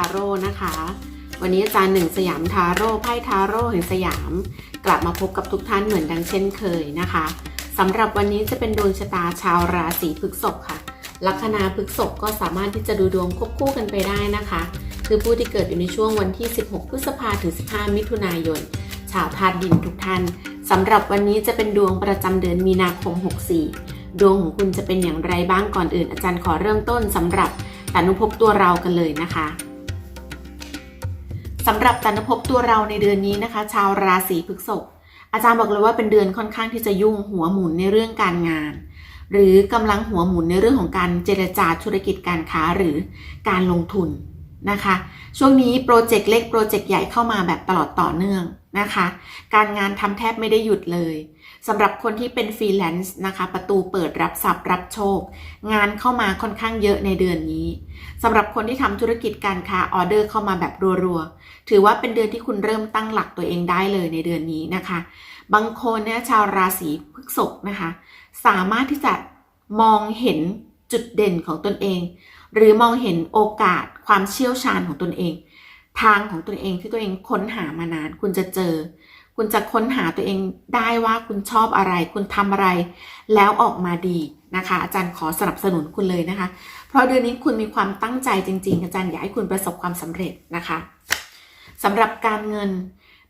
าโร่นะคะ วันนี้อาจารย์หนึ่งสยามทาโร่ไพ่ทาโร่แห่งสยาม กลับมาพบกับทุกท่านเหมือนดังเช่นเคยนะคะสำหรับวันนี้จะเป็นดวงชะตาชาวราศีพฤษภค่ะ ลัคนาพฤษภก็สามารถที่จะดูดวงควบคู่กันไปได้นะคะ คือผู้ที่เกิดอยู่ในช่วงวันที่ 16 พฤษภาถึง 15 มิถุนายน ชาวธาตุดินทุกท่านสำหรับวันนี้จะเป็นดวงประจำเดือนมีนาคม 64 ดวงของคุณจะเป็นอย่างไรบ้างก่อนอื่น อาจารย์ขอเริ่มต้นสำหรับตานุภพตัวเรากันเลยนะคะ สำหรับตานพภพตัวเราในเดือนนี้นะคะ ชาวราศีพฤษภอาจารย์บอกเลยว่าเป็นเดือนค่อนข้างที่จะยุ่งหัวหมุนในเรื่องการงาน หรือกำลังหัวหมุนในเรื่องของการเจรจาธุรกิจการค้าหรือการลงทุน นะคะ ช่วงนี้โปรเจกต์เล็กโปรเจกต์ใหญ่เข้ามาแบบตลอดต่อเนื่องนะคะ การงานทำแทบไม่ได้หยุดเลยสำหรับคนที่เป็นฟรีแลนซ์นะคะ ประตูเปิดรับทรัพย์รับโชค งานเข้ามาค่อนข้างเยอะในเดือนนี้สำหรับคนที่ทำธุรกิจการค้าออเดอร์เข้ามาแบบรัวๆ ถือว่าเป็นเดือนที่คุณเริ่มตั้งหลักตัวเองได้เลยในเดือนนี้นะคะ บางคนเนี่ยชาวราศีพฤษภนะคะ สามารถที่จะมองเห็นจุดเด่นของตนเอง หรือมองเห็นโอกาสความเชี่ยวชาญของตนเอง ทางของตนเองที่ตัวเองค้นหามานาน คุณจะเจอ คุณจะค้นหาตัวเองได้ว่าคุณชอบอะไร คุณทำอะไร แล้วออกมาดีนะคะ อาจารย์ขอสนับสนุนคุณเลยนะคะ เพราะเดือนนี้คุณมีความตั้งใจจริง ๆ อาจารย์อยากให้คุณประสบความสำเร็จนะคะสำหรับการเงิน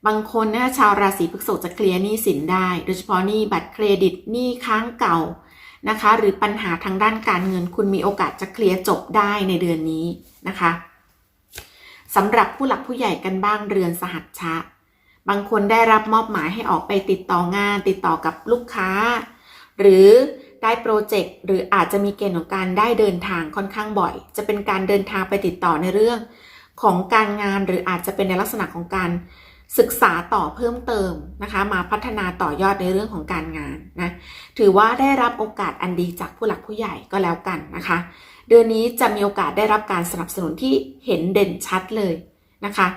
บางคนนะชาวราศีพฤษภจะเคลียร์หนี้สินได้ โดยเฉพาะหนี้บัตรเครดิตหนี้ค้างเก่า นะคะ หรือปัญหาทางด้านการเงิน คุณมีโอกาสจะเคลียร์จบได้ในเดือนนี้นะคะสำหรับผู้หลักผู้ใหญ่กันบ้างเรือนสหัชชะ บางคนได้รับมอบหมายให้ออกไปติดต่องาน ติดต่อกับลูกค้า หรือได้โปรเจกต์หรืออาจจะมีเกณฑ์ของการได้เดินทางค่อนข้างบ่อย จะเป็นการเดินทางไปติดต่อในเรื่องของการงานหรืออาจจะเป็นในลักษณะของการ ศึกษาต่อเพิ่มเติมนะคะ มาพัฒนาต่อยอดในเรื่องของการงานนะถือว่าได้รับโอกาสอันดีจากผู้หลักผู้ใหญ่ก็แล้วกันนะคะ เดือนนี้จะมีโอกาสได้รับการสนับสนุนที่เห็นเด่นชัดเลยนะคะ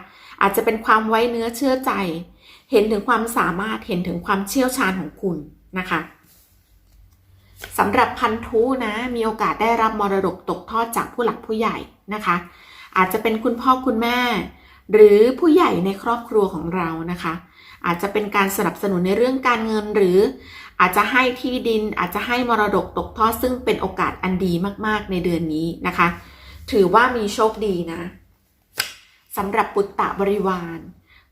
อาจจะเป็นความไว้เนื้อเชื่อใจ เห็นถึงความสามารถเห็นถึงความเชี่ยวชาญของคุณนะคะสำหรับพันธุนะมีโอกาสได้รับมรดกตกทอดจากผู้หลักผู้ใหญ่นะคะ อาจจะเป็นคุณพ่อคุณแม่ หรือผู้ใหญ่ในครอบครัวของเรานะคะ อาจจะเป็นการสนับสนุนในเรื่องการเงินหรืออาจจะให้ที่ดินอาจจะให้มรดกตกทอดซึ่งเป็นโอกาสอันดีมากๆ ในเดือนนี้นะคะ ถือว่ามีโชคดีนะสำหรับปุตตะบริวาร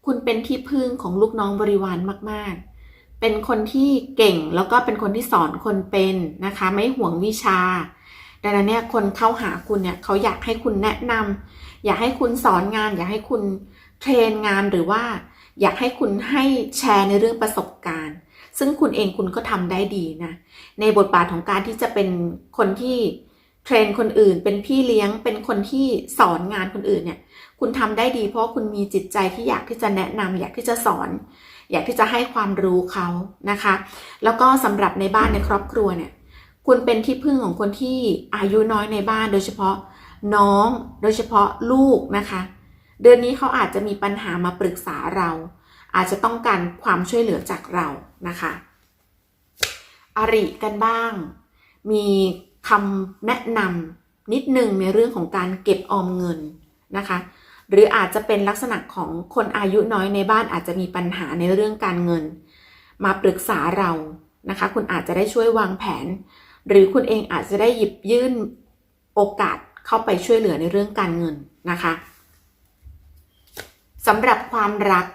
คุณเป็นที่พึ่งของลูกน้องบริวารมากๆ เป็นคนที่เก่งแล้วก็เป็นคนที่สอนคนเป็นนะคะ ไม่ห่วงวิชาดังนั้นเนี่ยคนเข้าหาคุณเนี่ยเขาอยากให้คุณแนะนำ อยากให้คุณสอนงาน อยากให้คุณเทรนงานหรือว่า อยากให้คุณให้แชร์ในเรื่องประสบการณ์ ซึ่งคุณเองคุณก็ทำได้ดีนะในบทบาทของการที่จะเป็นคนที่เทรนคนอื่น เป็นพี่เลี้ยงเป็นคนที่สอนงานคนอื่นเนี่ย คุณทำได้ดี เพราะคุณมีจิตใจที่อยากที่จะแนะนำอยากที่จะสอน อยากที่จะให้ความรู้เขานะคะ แล้วก็สำหรับในบ้านในครอบครัวเนี่ยคุณเป็นที่พึ่งของคนที่อายุน้อยในบ้านโดยเฉพาะ น้องโดยเฉพาะลูกนะคะ เดือนนี้เขาอาจจะมีปัญหามาปรึกษาเรา อาจจะต้องการความช่วยเหลือจากเรานะคะอริกันบ้าง มีคำแนะนำนิดนึงในเรื่องของการเก็บออมเงินนะคะ หรืออาจจะเป็นลักษณะของคนอายุน้อยในบ้านอาจจะมีปัญหาในเรื่องการเงิน มาปรึกษาเรานะคะ คุณอาจจะได้ช่วยวางแผน หรือคุณเองอาจจะได้หยิบยื่นโอกาส เข้าไปช่วยเหลือในเรื่องการเงินนะคะสำหรับความรัก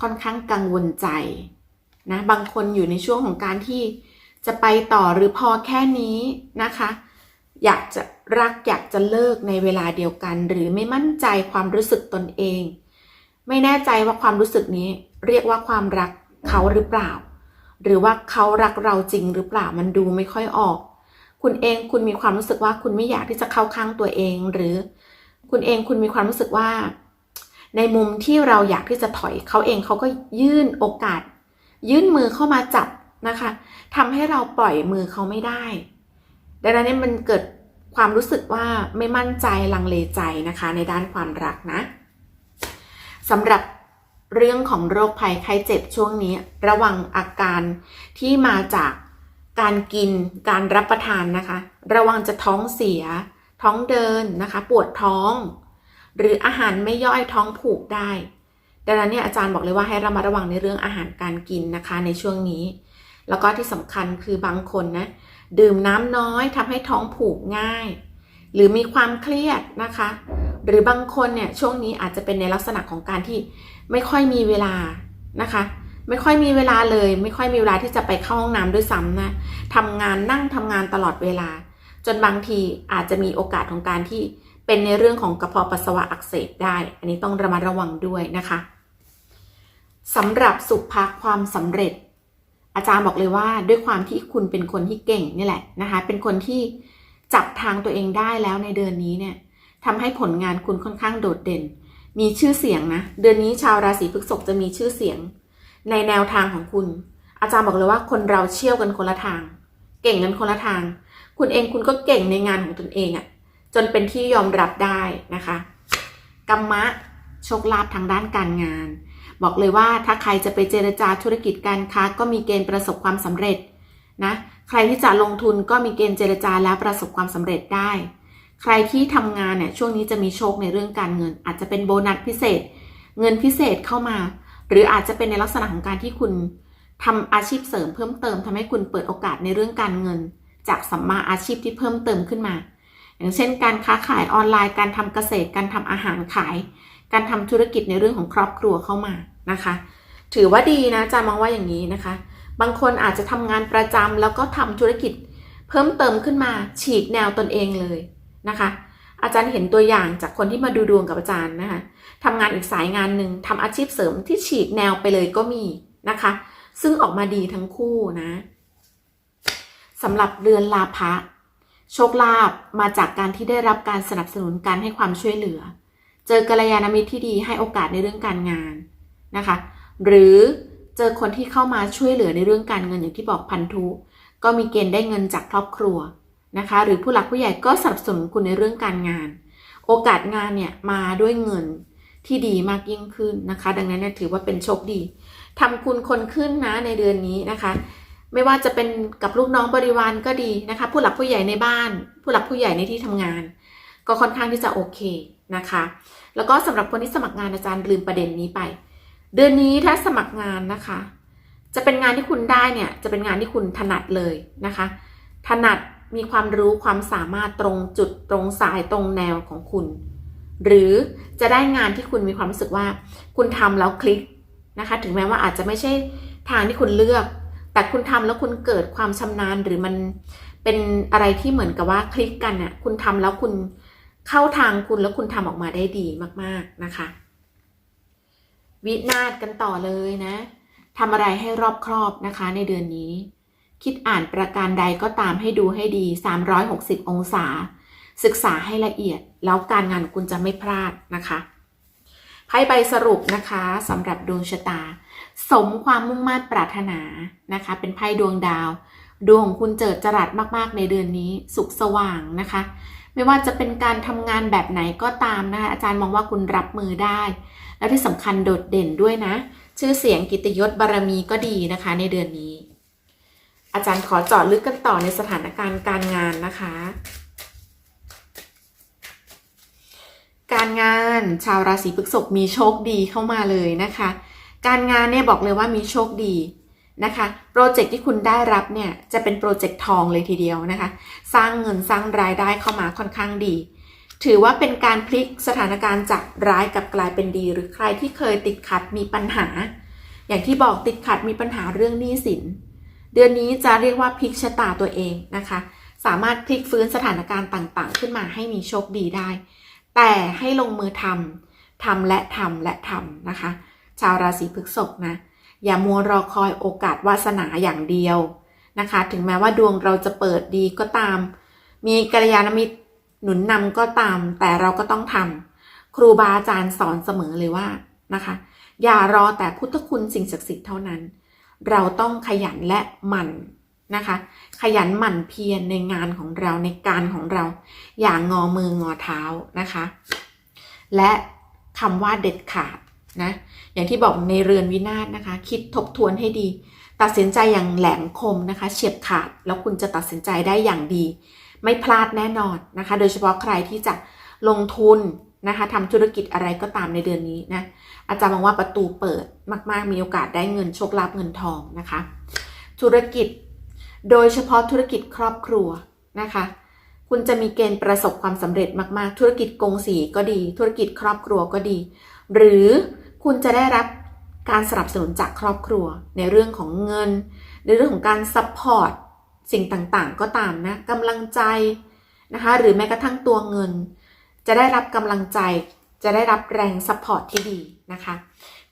ค่อนข้างกังวลใจนะบางคนอยู่ในช่วงของการที่จะไปต่อหรือพอแค่นี้นะคะ อยากจะรักอยากจะเลิกในเวลาเดียวกัน หรือไม่มั่นใจความรู้สึกตนเอง ไม่แน่ใจว่าความรู้สึกนี้เรียกว่าความรักเขาหรือเปล่า หรือว่าเขารักเราจริงหรือเปล่ามันดูไม่ค่อยออก คุณเองคุณมีความรู้สึกว่าคุณไม่อยากที่จะเข้าข้างตัวเอง หรือคุณเองคุณมีความรู้สึกว่า ในมุมที่เราอยากที่จะถอยเขาเองเขาก็ยื่นโอกาส ยื่นมือเข้ามาจับนะคะทำให้เราปล่อยมือเขาไม่ได้ ดังนั้นเนี่ยมันเกิดความรู้สึกว่าไม่มั่นใจลังเลใจนะคะในด้านความรักนะสำหรับเรื่องของโรคภัยไข้เจ็บช่วงนี้ ระวังอาการที่มาจาก การกินการรับประทานนะคะ ระวังจะท้องเสีย ท้องเดินนะคะ ปวดท้อง หรืออาหารไม่ย่อยท้องผูกได้ดังนั้นเนี่ยอาจารย์บอกเลยว่าให้ระมัดระวังในเรื่องอาหารการกินนะคะในช่วงนี้ แล้วก็ที่สำคัญคือบางคนนะดื่มน้ำน้อยทำให้ท้องผูกง่าย หรือมีความเครียดนะคะ หรือบางคนเนี่ยช่วงนี้อาจจะเป็นในลักษณะของการที่ไม่ค่อยมีเวลานะคะ ไม่ค่อยมีเวลาเลย ไม่ค่อยมีเวลาที่จะไปเข้าห้องน้ำด้วยซ้ำนะทำงานนั่งทำงานตลอดเวลา จนบางทีอาจจะมีโอกาสของการที่เป็นในเรื่องของกระเพาะปัสสาวะอักเสบได้ อันนี้ต้องระมัดระวังด้วยนะคะสำหรับสุภาความสำเร็จ อาจารย์บอกเลยว่าด้วยความที่คุณเป็นคนที่เก่งนี่แหละนะคะเป็นคนที่จับทางตัวเองได้แล้วในเดือนนี้เนี่ยทำให้ผลงานคุณค่อนข้างโดดเด่น มีชื่อเสียงนะ เดือนนี้ชาวราศีพฤษภจะมีชื่อเสียง ในแนวทางของคุณ อาจารย์บอกเลยว่าคนเราเชี่ยวกันคนละทาง เก่งกันคนละทาง คุณเองคุณก็เก่งในงานของตนเองอะ่ะจนเป็นที่ยอมรับได้นะคะกรรมะโชคลาภทางด้านการงาน บอกเลยว่าถ้าใครจะไปเจรจาธุรกิจการค้า ก็มีเกณฑ์ประสบความสำเร็จนะใครที่จะลงทุนก็มีเกณฑ์เจรจาแล้วประสบความสำเร็จได้ ใครที่ทำงานเนี่ยช่วงนี้จะมีโชคในเรื่องการเงิน อาจจะเป็นโบนัสพิเศษ เงินพิเศษเข้ามา หรืออาจจะเป็นในลักษณะของการที่คุณทำอาชีพเสริมเพิ่มเติมทำให้คุณเปิดโอกาสในเรื่องการเงิน จากสัมมาอาชีพที่เพิ่มเติมขึ้นมา อย่างเช่น การค้าขายออนไลน์ การทำเกษตร การทำอาหารขาย การทำธุรกิจในเรื่องของครอบครัวเข้ามานะคะ ถือว่าดีนะอาจารย์มองว่าอย่างนี้นะคะ บางคนอาจจะทำงานประจำแล้วก็ทำธุรกิจเพิ่มเติมขึ้นมาฉีกแนวตนเองเลยนะคะ อาจารย์เห็นตัวอย่างจากคนที่มาดูดวงกับอาจารย์นะคะ ทำงานอีกสายงานหนึ่งทำอาชีพเสริมที่ฉีกแนวไปเลยก็มีนะคะ ซึ่งออกมาดีทั้งคู่นะสำหรับเรือนลาภะโชคลาภมาจากการที่ได้รับการสนับสนุนการให้ความช่วยเหลือ เจอกัลยาณมิตรที่ดีให้โอกาสในเรื่องการงานนะคะ หรือเจอคนที่เข้ามาช่วยเหลือในเรื่องการเงินอย่างที่บอกพันธุ ก็มีเกณฑ์ได้เงินจากครอบครัวนะคะ หรือผู้หลักผู้ใหญ่ก็สนับสนุนคุณในเรื่องการงาน โอกาสงานเนี่ยมาด้วยเงิน ที่ดีมากยิ่งขึ้นนะคะ ดังนั้นเนี่ยถือว่าเป็นโชคดีทำคุณคนขึ้นนะในเดือนนี้นะคะ ไม่ว่าจะเป็นกับลูกน้องบริวารก็ดีนะคะ ผู้หลักผู้ใหญ่ในบ้าน ผู้หลักผู้ใหญ่ในที่ทำงาน ก็ค่อนข้างที่จะโอเคนะคะ แล้วก็สำหรับคนที่สมัครงานอาจารย์ลืมประเด็นนี้ไป เดือนนี้ถ้าสมัครงานนะคะ จะเป็นงานที่คุณได้เนี่ยจะเป็นงานที่คุณถนัดเลยนะคะ ถนัดมีความรู้ความสามารถตรงจุดตรงสายตรงแนวของคุณ หรือจะได้งานที่คุณมีความรู้สึกว่า คุณทำแล้วคลิกนะคะ ถึงแม้ว่าอาจจะไม่ใช่ทางที่คุณเลือก แต่คุณทำแล้วคุณเกิดความชำนาญหรือมันเป็นอะไรที่เหมือนกับว่าคลิกกันน่ะคุณทำแล้วคุณเข้าทางคุณแล้วคุณทำออกมาได้ดีมาก ๆนะคะ วินาศกันต่อเลยนะทำอะไรให้รอบครอบนะคะ ในเดือนนี้ คิดอ่านประการใดก็ตามให้ดูให้ดี 360 องศา ศึกษาให้ละเอียด แล้วการงานคุณจะไม่พลาดนะคะไพ่ใบสรุปนะคะสำหรับดวงชะตา สมความมุ่งมั่นปรารถนานะคะ เป็นไพ่ดวงดาว ดวงของคุณเจิดจรัสมากๆ ในเดือนนี้ สุขสว่างนะคะ ไม่ว่าจะเป็นการทำงานแบบไหนก็ตามนะคะอาจารย์มองว่าคุณรับมือได้ และที่สำคัญโดดเด่นด้วยนะ ชื่อเสียงกิตยศบารมีก็ดีนะคะ ในเดือนนี้ อาจารย์ขอจาะลึกกันต่อในสถานการณ์การงานนะคะ การงานชาวราศีพฤษภมีโชคดีเข้ามาเลยนะคะ การงานเนี่ยบอกเลยว่ามีโชคดีนะคะโปรเจกต์ที่คุณได้รับเนี่ยจะเป็นโปรเจกต์ทองเลยทีเดียวนะคะ สร้างเงินสร้างรายได้เข้ามาค่อนข้างดี ถือว่าเป็นการพลิกสถานการณ์จากร้ายกลับกลายเป็นดี หรือใครที่เคยติดขัดมีปัญหา อย่างที่บอกติดขัดมีปัญหาเรื่องหนี้สิน เดือนนี้จะเรียกว่าพลิกชะตาตัวเองนะคะ สามารถพลิกฟื้นสถานการณ์ต่างๆ ขึ้นมาให้มีโชคดีได้ แต่ให้ลงมือทำทำและทำและทำนะคะ ชาวราศีพฤษภนะ อย่ามัวรอคอยโอกาสวาสนาอย่างเดียวนะคะ ถึงแม้ว่าดวงเราจะเปิดดีก็ตาม มีกัลยาณมิตรหนุนนำก็ตาม แต่เราก็ต้องทำครูบาอาจารย์สอนเสมอเลยว่านะคะ อย่ารอแต่พุทธคุณสิ่งศักดิ์สิทธิ์เท่านั้น เราต้องขยันและหมั่น นะคะ ขยันหมั่นเพียรในงานของเราในการของเรา อย่างงอมืองอเท้านะคะ และคำว่าเด็ดขาดนะอย่างที่บอกในเรือนวินาศนะคะ คิดทบทวนให้ดี ตัดสินใจอย่างแหลมคมนะคะ เฉียบขาดแล้วคุณจะตัดสินใจได้อย่างดี ไม่พลาดแน่นอนนะคะ โดยเฉพาะใครที่จะลงทุนนะคะทำธุรกิจอะไรก็ตามในเดือนนี้นะอาจารย์มองว่าประตูเปิดมาก ๆ มีโอกาสได้เงินโชคลาภเงินทองนะคะ ธุรกิจ โดยเฉพาะธุรกิจครอบครัวนะคะ คุณจะมีเกณฑ์ประสบความสำเร็จมาก ๆ ธุรกิจกงสีก็ดี ธุรกิจครอบครัวก็ดี หรือคุณจะได้รับการสนับสนุนจากครอบครัว ในเรื่องของเงิน ในเรื่องของการซัพพอร์ตสิ่งต่างๆ ก็ตามนะกำลังใจนะคะหรือแม้กระทั่งตัวเงิน จะได้รับกำลังใจ จะได้รับแรงซัพพอร์ตที่ดีนะคะ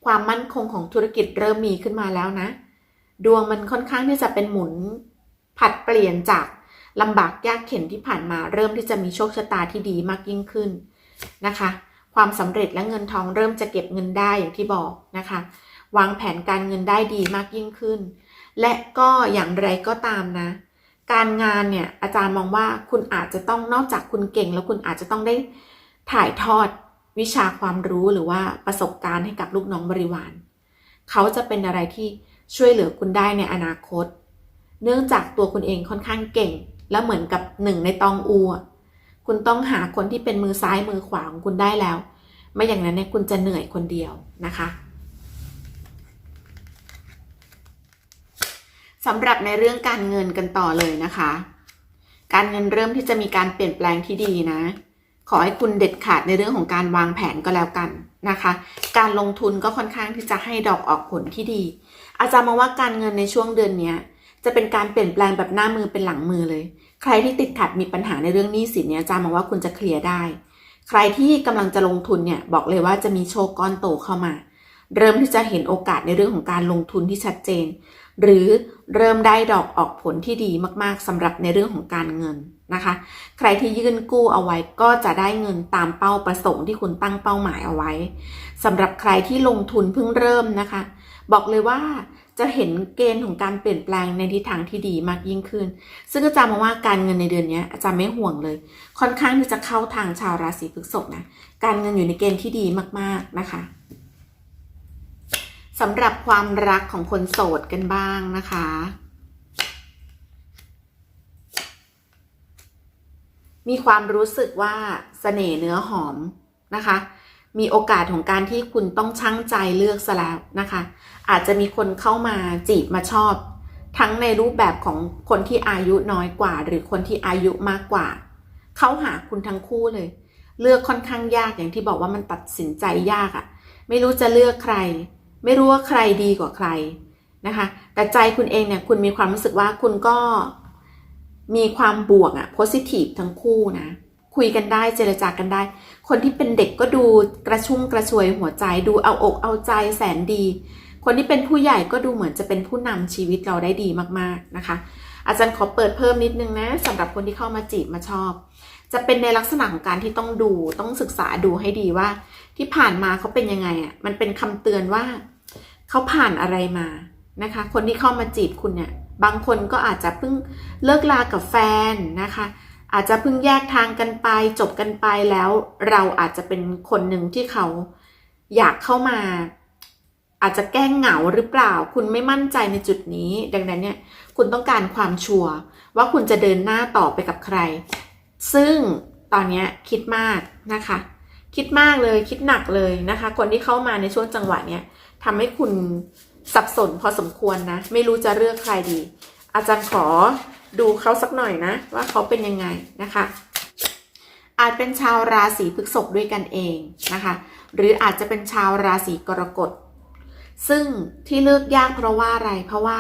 ความมั่นคงของธุรกิจเริ่มมีขึ้นมาแล้วนะ ดวงมันค่อนข้างที่จะเป็นหมุน ผัดเปลี่ยนจากลำบากยากเข็นที่ผ่านมา เริ่มที่จะมีโชคชะตาที่ดีมากยิ่งขึ้นนะคะ ความสำเร็จและเงินทองเริ่มจะเก็บเงินได้อย่างที่บอกนะคะ วางแผนการเงินได้ดีมากยิ่งขึ้น และก็อย่างไรก็ตามนะ การงานเนี่ยอาจารย์มองว่าคุณอาจจะต้องนอกจากคุณเก่ง แล้วคุณอาจจะต้องได้ถ่ายทอดวิชาความรู้หรือว่าประสบการณ์ให้กับลูกน้องบริวาร เขาจะเป็นอะไรที่ช่วยเหลือคุณได้ในอนาคต เนื่องจากตัวคุณเองค่อนข้างเก่ง และเหมือนกับหนึ่งในตองอูคุณต้องหาคนที่เป็นมือซ้ายมือขวาของคุณได้แล้ว ไม่อย่างนั้นเนี่ยคุณจะเหนื่อยคนเดียวนะคะสำหรับในเรื่องการเงินกันต่อเลยนะคะ การเงินเริ่มที่จะมีการเปลี่ยนแปลงที่ดีนะ ขอให้คุณเด็ดขาดในเรื่องของการวางแผนก็แล้วกันนะคะ การลงทุนก็ค่อนข้างที่จะให้ดอกออกผลที่ดี อาจารย์มองว่าการเงินในช่วงเดือนเนี้ย จะเป็นการเปลี่ยนแปลงแบบหน้ามือเป็นหลังมือเลย ใครที่ติดขัดมีปัญหาในเรื่องหนี้สินเนี่ยอาจารย์มองว่าคุณจะเคลียร์ได้ ใครที่กำลังจะลงทุนเนี่ยบอกเลยว่าจะมีโชคก้อนโตเข้ามา เริ่มที่จะเห็นโอกาสในเรื่องของการลงทุนที่ชัดเจน หรือเริ่มได้ดอกออกผลที่ดีมากๆสำหรับในเรื่องของการเงินนะคะ ใครที่ยื่นกู้เอาไว้ก็จะได้เงินตามเป้าประสงค์ที่คุณตั้งเป้าหมายเอาไว้สำหรับใครที่ลงทุนเพิ่งเริ่มนะคะ บอกเลยว่า จะเห็นเกณฑ์ของการเปลี่ยนแปลงในทิศทางที่ดีมากยิ่งขึ้น ซึ่งอาจารย์มองว่าการเงินในเดือนนี้อาจารย์ไม่ห่วงเลย ค่อนข้างที่จะเข้าทางชาวราศีพฤษภนะ การเงินอยู่ในเกณฑ์ที่ดีมากๆนะคะสำหรับความรักของคนโสดกันบ้างนะคะ มีความรู้สึกว่าเสน่ห์เนื้อหอมนะคะ มีโอกาสของการที่คุณต้องชั่งใจเลือกซะแล้วนะคะ อาจจะมีคนเข้ามาจีบมาชอบ ทั้งในรูปแบบของคนที่อายุน้อยกว่า หรือคนที่อายุมากกว่า เข้าหาคุณทั้งคู่เลย เลือกค่อนข้างยากอย่างที่บอกว่ามันตัดสินใจยากอะ่ะ ไม่รู้จะเลือกใคร ไม่รู้ว่าใครดีกว่าใครนะคะ แต่ใจคุณเองเนี่ยคุณมีความรู้สึกว่าคุณก็มีความบวกอะ positive ทั้งคู่นะ คุยกันได้เจรจากันได้ คนที่เป็นเด็กก็ดูกระชุ่มกระชวยหัวใจดูเอาอกเอาใจแสนดี คนที่เป็นผู้ใหญ่ก็ดูเหมือนจะเป็นผู้นำชีวิตเราได้ดีมากๆนะคะ อาจารย์ขอเปิดเพิ่มนิดนึงนะสำหรับคนที่เข้ามาจีบมาชอบ จะเป็นในลักษณะของการที่ต้องดูต้องศึกษาดูให้ดีว่า ที่ผ่านมาเขาเป็นยังไงอะ่ะมันเป็นคำเตือนว่าเขาผ่านอะไรมานะคะ คนที่เข้ามาจีบคุณเนี่ยบางคนก็อาจจะเพิ่งเลิกลากับแฟนนะคะ อาจจะเพิ่งแยกทางกันไป จบกันไปแล้วเราอาจจะเป็นคนหนึ่งที่เขาอยากเข้ามา อาจจะแก้งเหงาหรือเปล่า คุณไม่มั่นใจในจุดนี้ ดังนั้นเนี่ยคุณต้องการความชัวร์ว่าคุณจะเดินหน้าต่อไปกับใคร ซึ่งตอนนี้คิดมากนะคะ คิดมากเลยคิดหนักเลยนะคะ คนที่เข้ามาในช่วงจังหวะเนี้ยทำให้คุณสับสนพอสมควรนะ ไม่รู้จะเลือกใครดี อาจารย์ขอ ดูเขาสักหน่อยนะ ว่าเขาเป็นยังไงนะคะ อาจเป็นชาวราศีพฤษภด้วยกันเองนะคะ หรืออาจจะเป็นชาวราศีกรกฎ ซึ่งที่เลือกยากเพราะว่าอะไร เพราะว่า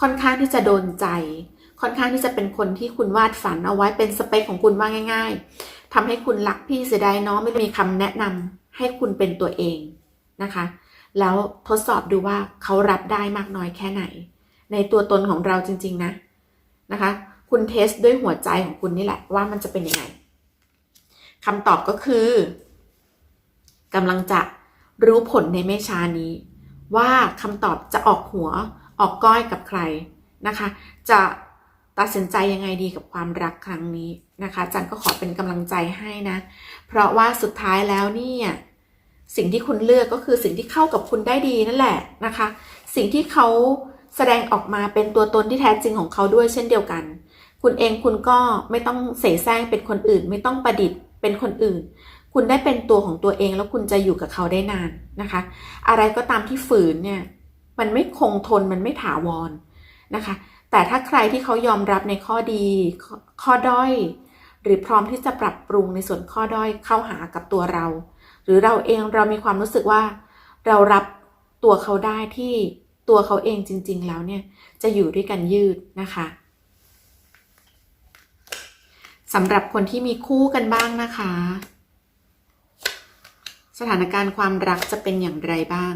ค่อนข้างที่จะโดนใจ ค่อนข้างที่จะเป็นคนที่คุณวาดฝันเอาไว้เป็นสเปคของคุณว่าง่าย ๆทำให้คุณรักพี่เสียดายเนาะไม่มีคำแนะนำให้คุณเป็นตัวเองนะคะ แล้วทดสอบดูว่าเขารับได้มากน้อยแค่ไหน ในตัวตนของเราจริง ๆ นะ นะคะ คุณเทสด้วยหัวใจของคุณนี่แหละว่ามันจะเป็นยังไงคำตอบก็คือกำลังจะรู้ผลในไม่ช้านี้ ว่าคำตอบจะออกหัวออกก้อยกับใครนะคะ จะตัดสินใจยังไงดีกับความรักครั้งนี้นะคะจันก็ขอเป็นกำลังใจให้นะ เพราะว่าสุดท้ายแล้วเนี่ยสิ่งที่คุณเลือกก็คือสิ่งที่เข้ากับคุณได้ดีนั่นแหละนะคะ สิ่งที่เขา แสดงออกมาเป็นตัวตนที่แท้จริงของเขาด้วยเช่นเดียวกัน คุณเองคุณก็ไม่ต้องเสแสร้งเป็นคนอื่น ไม่ต้องประดิษฐ์เป็นคนอื่น คุณได้เป็นตัวของตัวเองแล้วคุณจะอยู่กับเขาได้นานนะคะ อะไรก็ตามที่ฝืนเนี่ยมันไม่คงทนมันไม่ถาวรนะคะ แต่ถ้าใครที่เขายอมรับในข้อดีข,ข้อด้อย หรือพร้อมที่จะปรับปรุงในส่วนข้อด้อยเข้าหากับตัวเรา หรือเราเองเรามีความรู้สึกว่า เรารับตัวเขาได้ที่ ตัวเขาเองจริง ๆ แล้วเนี่ยจะอยู่ด้วยกันยืดนะคะสำหรับคนที่มีคู่กันบ้างนะคะ สถานการณ์ความรักจะเป็นอย่างไรบ้าง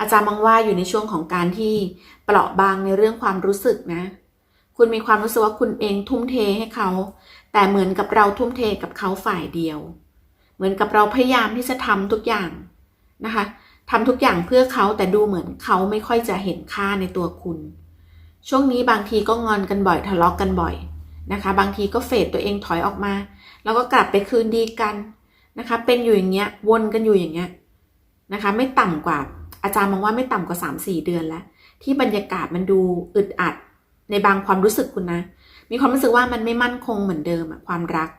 อาจารย์มองว่าอยู่ในช่วงของการที่เปราะบางในเรื่องความรู้สึกนะ คุณมีความรู้สึกว่าคุณเองทุ่มเทให้เขา แต่เหมือนกับเราทุ่มเทกับเขาฝ่ายเดียว เหมือนกับเราพยายามที่จะทำทุกอย่างนะคะ ทำทุกอย่างเพื่อเขาแต่ดูเหมือนเขาไม่ค่อยจะเห็นค่าในตัวคุณ ช่วงนี้บางทีก็งอนกันบ่อยทะเลาะกกันบ่อยนะคะ บางทีก็เฟดตัวเองถอยออกมา แล้วก็กลับไปคืนดีกันนะคะ เป็นอยู่อย่างเงี้ยวนกันอยู่อย่างเงี้ยนะคะ ไม่ต่ำกว่า อาจารย์มองว่าไม่ต่ำกว่า 3-4 เดือนแล้ว ที่บรรยากาศมันดูอึดอัดในบางความรู้สึกคุณนะ มีความรู้สึกว่ามันไม่มั่นคงเหมือนเดิมอะความรัก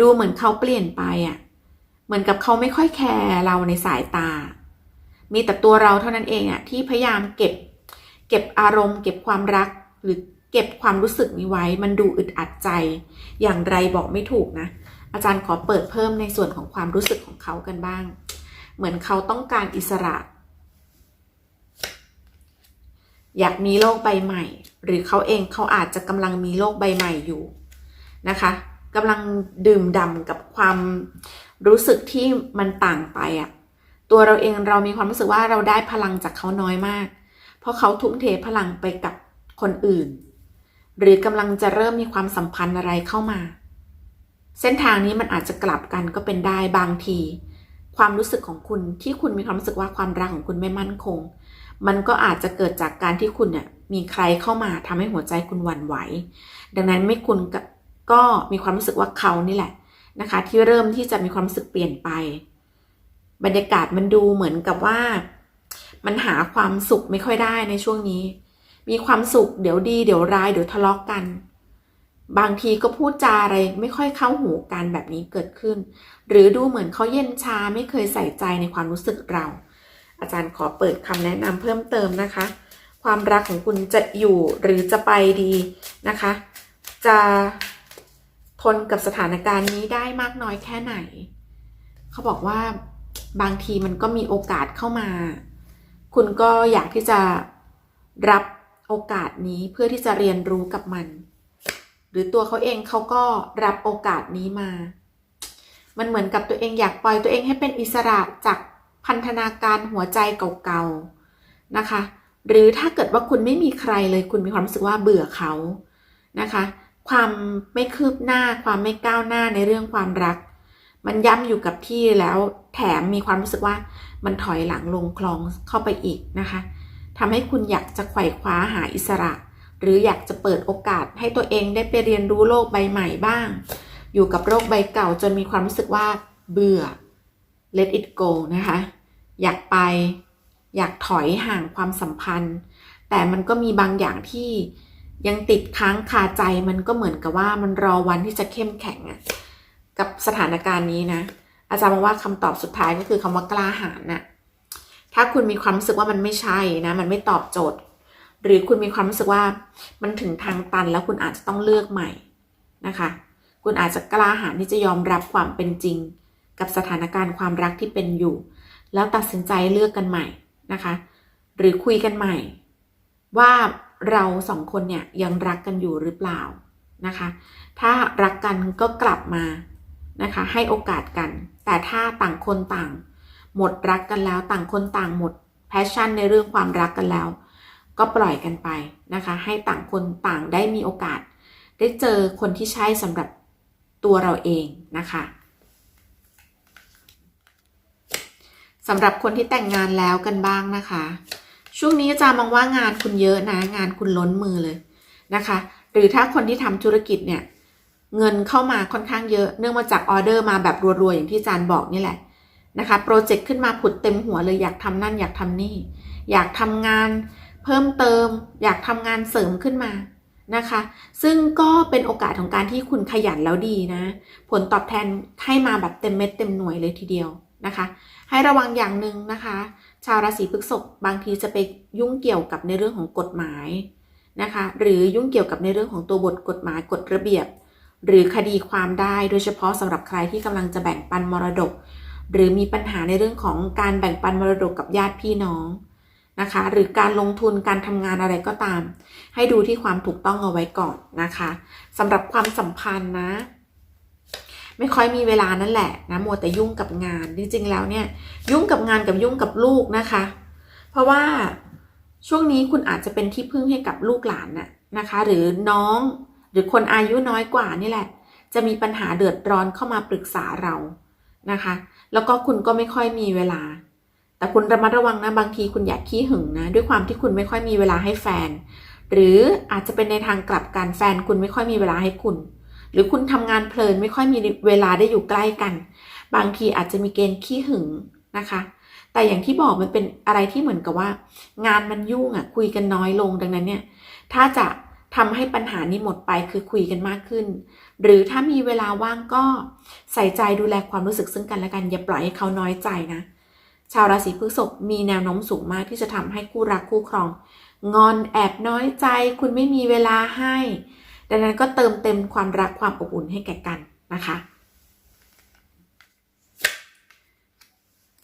ดูเหมือนเขาเปลี่ยนไปอะเหมือนกับเขาไม่ค่อยแคร์เราในสายตา มีแต่ตัวเราเท่านั้นเองอะที่พยายามเก็บ เก็บอารมณ์ เก็บความรักหรือเก็บความรู้สึกนี้ไว้ มันดูอึดอัดใจ อย่างไรบอกไม่ถูกนะ อาจารย์ขอเปิดเพิ่มในส่วนของความรู้สึกของเขากันบ้าง เหมือนเขาต้องการอิสระ อยากมีโลกใบใหม่ หรือเขาเองเขาอาจจะกำลังมีโลกใบใหม่อยู่นะคะกำลังดื่มด่ำกับความรู้สึกที่มันต่างไปอะ ตัวเราเองเรามีความรู้สึกว่าเราได้พลังจากเขาน้อยมาก เพราะเขาทุ่มเทพลังไปกับคนอื่น หรือกำลังจะเริ่มมีความสัมพันธ์อะไรเข้ามา เส้นทางนี้มันอาจจะกลับกันก็เป็นได้บางที ความรู้สึกของคุณที่คุณมีความรู้สึกว่าความรักของคุณไม่มั่นคง มันก็อาจจะเกิดจากการที่คุณเนี่ยมีใครเข้ามาทำให้หัวใจคุณหวั่นไหว ดังนั้นไม่คุณก็ก็มีความรู้สึกว่าเขานี่แหละนะคะ ที่เริ่มที่จะมีความรู้สึกเปลี่ยนไป บรรยากาศมันดูเหมือนกับว่า มันหาความสุขไม่ค่อยได้ในช่วงนี้ มีความสุขเดี๋ยวดี เดี๋ยวร้ายเดี๋ยวทะเลาะกกัน บางทีก็พูดจาอะไรไม่ค่อยเข้าหูกันแบบนี้เกิดขึ้น หรือดูเหมือนเขาเย็นชาไม่เคยใส่ใจในความรู้สึกเรา อาจารย์ขอเปิดคำแนะนำเพิ่มเติมนะคะ ความรักของคุณจะอยู่หรือจะไปดีนะคะ จะทนกับสถานการณ์นี้ได้มากน้อยแค่ไหน เขาบอกว่า บางทีมันก็มีโอกาสเข้ามา คุณก็อยากที่จะรับโอกาสนี้เพื่อที่จะเรียนรู้กับมัน หรือตัวเขาเองเขาก็รับโอกาสนี้มา มันเหมือนกับตัวเองอยากปล่อยตัวเองให้เป็นอิสระจากพันธนาการหัวใจเก่าๆนะคะ หรือถ้าเกิดว่าคุณไม่มีใครเลยคุณมีความรู้สึกว่าเบื่อเขานะคะ ความไม่คืบหน้าความไม่ก้าวหน้าในเรื่องความรัก มันย้ำอยู่กับที่แล้ว แถมมีความรู้สึกว่ามันถอยหลังลงคลองเข้าไปอีกนะคะทำให้คุณอยากจะไขว่คว้าหาอิสระ หรืออยากจะเปิดโอกาสให้ตัวเองได้ไปเรียนรู้โลกใบใหม่บ้าง อยู่กับโลกใบเก่าจนมีความรู้สึกว่าเบื่อ let it go นะคะ อยากไปอยากถอยห่างความสัมพันธ์ แต่มันก็มีบางอย่างที่ยังติดค้างคาใจมันก็เหมือนกับว่ามันรอวันที่จะเข้มแข็งอะกับสถานการณ์นี้นะ อาจารย์มองว่าคำตอบสุดท้ายก็คือคำว่ากล้าหาญน่ะ ถ้าคุณมีความรู้สึกว่ามันไม่ใช่นะ มันไม่ตอบโจทย์ หรือคุณมีความรู้สึกว่ามันถึงทางตันแล้วคุณอาจจะต้องเลือกใหม่นะคะ คุณอาจจะกล้าหาญที่จะยอมรับความเป็นจริง กับสถานการณ์ความรักที่เป็นอยู่ แล้วตัดสินใจเลือกกันใหม่นะคะ หรือคุยกันใหม่ ว่าเราสองคนเนี่ยยังรักกันอยู่หรือเปล่านะคะ ถ้ารักกันก็กลับมานะคะ ให้โอกาสกัน แต่ถ้าต่างคนต่าง หมดรักกันแล้วต่างคนต่างหมดแพชชั่นในเรื่องความรักกันแล้ว ก็ปล่อยกันไปนะคะ ให้ต่างคนต่างได้มีโอกาส ได้เจอคนที่ใช่สำหรับตัวเราเองนะคะสำหรับคนที่แต่งงานแล้วกันบ้างนะคะ ช่วงนี้อาจารย์มองว่างานคุณเยอะนะ งานคุณล้นมือเลยนะคะ หรือถ้าคนที่ทำธุรกิจเนี่ย เงินเข้ามาค่อนข้างเยอะ เนื่องมาจากออเดอร์มาแบบรัวๆอย่างที่จารย์บอกนี่แหละนะคะโปรเจกต์ขึ้นมาผุดเต็มหัวเลยอยากทำนั่นอยากทำนี่ อยากทำงานเพิ่มเติม อยากทำงานเสริมขึ้นมานะคะ ซึ่งก็เป็นโอกาสของการที่คุณขยันแล้วดีนะ ผลตอบแทนให้มาแบบเต็มเม็ดเต็มหน่วยเลยทีเดียวนะคะ ให้ระวังอย่างหนึ่งนะคะ ชาวราศีพฤษภบางทีจะไปยุ่งเกี่ยวกับในเรื่องของกฎหมายนะคะ หรือยุ่งเกี่ยวกับในเรื่องของตัวบทกฎหมายกฎระเบียบ หรือคดีความได้โดยเฉพาะสำหรับใครที่กำลังจะแบ่งปันมรดก หรือมีปัญหาในเรื่องของการแบ่งปันมรดกกับญาติพี่น้องนะคะ หรือการลงทุนการทำงานอะไรก็ตาม ให้ดูที่ความถูกต้องเอาไว้ก่อนนะคะสำหรับความสัมพันธ์นะ ไม่ค่อยมีเวลานั่นแหละนะมัวแต่ยุ่งกับงานจริงๆแล้วเนี่ยยุ่งกับงานกับยุ่งกับลูกนะคะ เพราะว่าช่วงนี้คุณอาจจะเป็นที่พึ่งให้กับลูกหลานน่ะนะคะ หรือน้อง รือคนอายุน้อยกว่านี่แหละ จะมีปัญหาเดือดร้อนเข้ามาปรึกษาเรานะคะ แล้วก็คุณก็ไม่ค่อยมีเวลา แต่คุณระมัดระวังนะบางทีคุณอยากขี้หึงนะด้วยความที่คุณไม่ค่อยมีเวลาให้แฟน หรืออาจจะเป็นในทางกลับกันแฟนคุณไม่ค่อยมีเวลาให้คุณ หรือคุณทำงานเพลินไม่ค่อยมีเวลาได้อยู่ใกล้กัน บางทีอาจจะมีเกณฑ์ขี้หึงนะคะ แต่อย่างที่บอกมันเป็นอะไรที่เหมือนกับว่า งานมันยุ่งอะคุยกันน้อยลงดังนั้นเนี่ยถ้าจะ ทำให้ปัญหานี้หมดไปคือคุยกันมากขึ้น หรือถ้ามีเวลาว่างก็ใส่ใจดูแลความรู้สึกซึ่งกันและกัน อย่าปล่อยให้เขาน้อยใจนะ ชาวราศีพฤษภมีแนวโน้มสูงมากที่จะทำให้คู่รักคู่ครอง งอนแอบน้อยใจ คุณไม่มีเวลาให้ ดังนั้นก็เติมเต็มความรักความอบอุ่นให้แก่กันนะคะ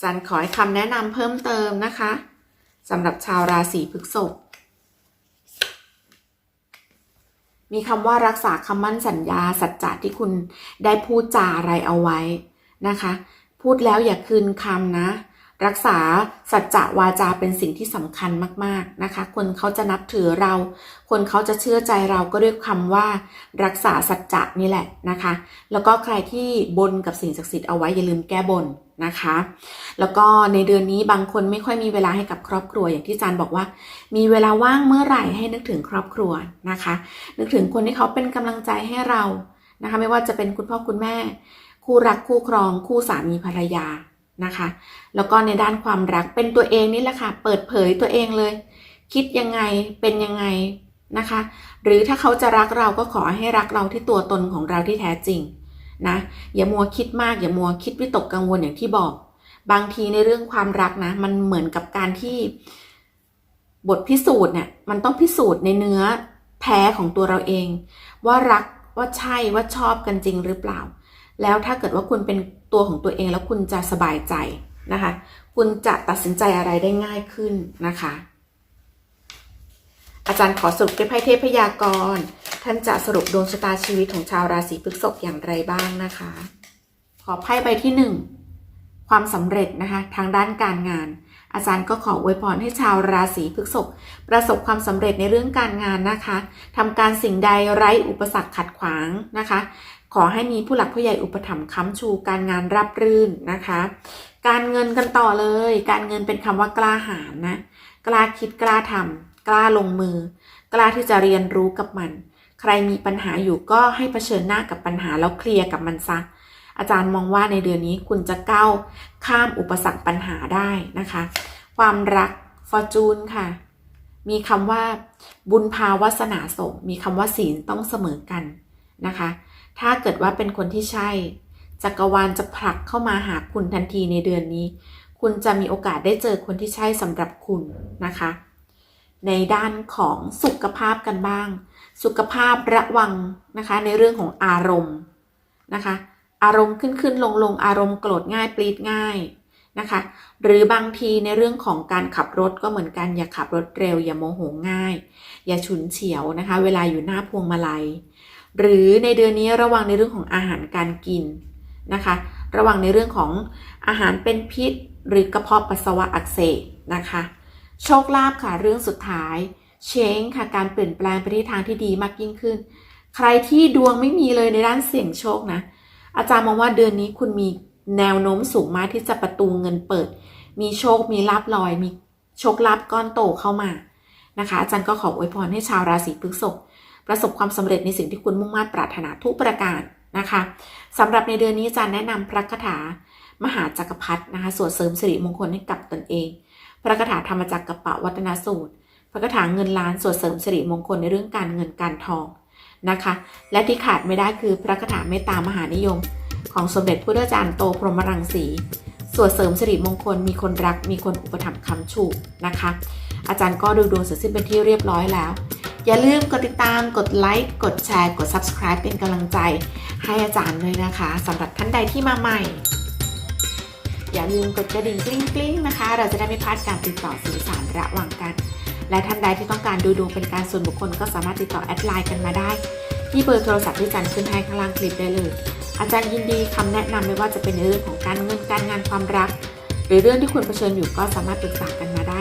จันขอให้คำแนะนำเพิ่มเติมนะคะสำหรับชาวราศีพฤษภ มีคำว่ารักษาคำมั่นสัญญาสัจจะที่คุณได้พูดจาอะไรเอาไว้นะคะ พูดแล้วอย่าคืนคำนะ รักษาสัจจะวาจาเป็นสิ่งที่สำคัญมากๆนะคะ คนเขาจะนับถือเรา คนเขาจะเชื่อใจเราก็ด้วยคำว่า รักษาสัจจะนี่แหละนะคะ แล้วก็ใครที่บนกับสิ่งศักดิ์สิทธิ์เอาไว้อย่าลืมแก้บนนะคะ แล้วก็ในเดือนนี้บางคนไม่ค่อยมีเวลาให้กับครอบครัวอย่างที่จานบอกว่า มีเวลาว่างเมื่อไหร่ให้นึกถึงครอบครัวนะคะ นึกถึงคนที่เขาเป็นกำลังใจให้เรานะคะ ไม่ว่าจะเป็นคุณพ่อคุณแม่ คู่รักคู่ครอง คู่สามีภรรยา นะคะ แล้วก็ในด้านความรักเป็นตัวเองนี่แหละค่ะ เปิดเผยตัวเองเลย คิดยังไงเป็นยังไงนะคะ หรือถ้าเขาจะรักเราก็ขอให้รักเราที่ตัวตนของเราที่แท้จริงนะอย่ามัวคิดมากอย่ามัวคิดวิตกกังวลอย่างที่บอก บางทีในเรื่องความรักนะ มันเหมือนกับการที่บทพิสูจน์เนี่ยมันต้องพิสูจน์ในเนื้อแท้ของตัวเราเอง ว่ารักว่าใช่ว่าชอบกันจริงหรือเปล่า แล้วถ้าเกิดว่าคุณเป็นตัวของตัวเองแล้วคุณจะสบายใจนะคะ คุณจะตัดสินใจอะไรได้ง่ายขึ้นนะคะ อาจารย์ขอสรุปด้วยไพ่เทพยากรณ์ท่านจะสรุปดวงชะตาชีวิตของชาวราศีพฤษภอย่างไรบ้างนะคะ ขอไพ่ใบที่หนึ่งความสำเร็จนะคะทางด้านการงาน อาจารย์ก็ขออวยพรให้ชาวราศีพฤษภประสบความสำเร็จในเรื่องการงานนะคะทำการสิ่งใดไร้อุปสรรคขัดขวางนะคะ ขอให้มีผู้หลักผู้ใหญ่อุปถัมภ์ค้ำชูการงานรับรื่นนะคะ การเงินกันต่อเลย การเงินเป็นคำว่ากล้าหาญนะ กล้าคิดกล้าทำกล้าลงมือ กล้าที่จะเรียนรู้กับมัน ใครมีปัญหาอยู่ก็ให้เผชิญหน้ากับปัญหาแล้วเคลียร์กับมันซะอาจารย์มองว่าในเดือนนี้คุณจะก้าวข้ามอุปสรรคปัญหาได้นะคะ ความรักฟอร์จูนค่ะ มีคำว่าบุญพาวาสนาส่งมีคำว่าศีลต้องเสมอกันนะคะ ถ้าเกิดว่าเป็นคนที่ใช่ จักรวาลจะผลักเข้ามาหาคุณทันทีในเดือนนี้ คุณจะมีโอกาสได้เจอคนที่ใช่สำหรับคุณนะคะ ในด้านของสุขภาพกันบ้าง สุขภาพระวังนะคะ ในเรื่องของอารมณ์นะคะ อารมณ์ขึ้นขึ้นลงลงอารมณ์โกรธง่ายปลีดง่ายนะคะ หรือบางทีในเรื่องของการขับรถก็เหมือนกันอย่าขับรถเร็ว อย่าโมโหง่าย อย่าฉุนเฉียวนะคะ เวลาอยู่หน้าพวงมาลัย หรือในเดือนนี้ระวังในเรื่องของอาหารการกินนะคะ ระวังในเรื่องของอาหารเป็นพิษ หรือกระเพาะปัสสาวะอักเสบนะคะ โชคลาภค่ะเรื่องสุดท้ายเชงค่ะการเปลี่ยนแปลงไปในทางที่ดีมากยิ่งขึ้น ใครที่ดวงไม่มีเลยในด้านเสี่ยงโชคนะ อาจารย์มองว่าเดือนนี้คุณมีแนวโน้มสูงมากที่จะประตูเงินเปิด มีโชคมีลาบลอย มีโชคลาภก้อนโตเข้ามานะคะ อาจารย์ก็ขออวยพรให้ชาวราศีพฤษภ ประสบความสำเร็จในสิ่งที่คุณมุ่งมั่นปรารถนาทุกประการนะคะสำหรับในเดือนนี้อาจารย์แนะนำพระคาถามหาจักรพรรดินะคะสวดเสริมสิริมงคลให้กับตนเอง พระคาถาธรรมจักรกะปะวัฒนสูตร พระคาถาเงินล้านสวดเสริมสิริมงคลในเรื่องการเงินการทองนะคะ และที่ขาดไม่ได้คือพระคาถาเมตตามหานิยม ของสมเด็จพระพุทธจารย์โตพรหมรังสีสวดเสริมสิริมงคลมีคนรักมีคนอุปถัมภ์คำชูนะคะ อาจารย์ก็ดูดวงเสร็จสิ้นเป็นที่เรียบร้อยแล้ว อย่าลืมกดติดตามกดไลค์กดแชร์ กด subscribe เป็นกำลังใจ ให้อาจารย์ด้วยนะคะสำหรับท่านใดที่มาใหม่ อย่าลืมกดกระดิ่งกลิ้งกลิ้งนะคะ เราจะได้ไม่พลาดการติดต่อสื่อสารระหว่างกัน และท่านใดที่ต้องการดูดวงเป็นการส่วนบุคคลก็สามารถติดต่อแอดไลน์กันมาได้ ที่เบอร์โทรศัพท์ที่อาจารย์ขึ้นให้ข้างล่างคลิปได้เลย อาจารย์ยินดีคำแนะนำไม่ว่าจะเป็นในเรื่องของการเงินการงานความรัก หรือเรื่องที่คุณเผชิญอยู่ก็สามารถปรึกษากันมาได้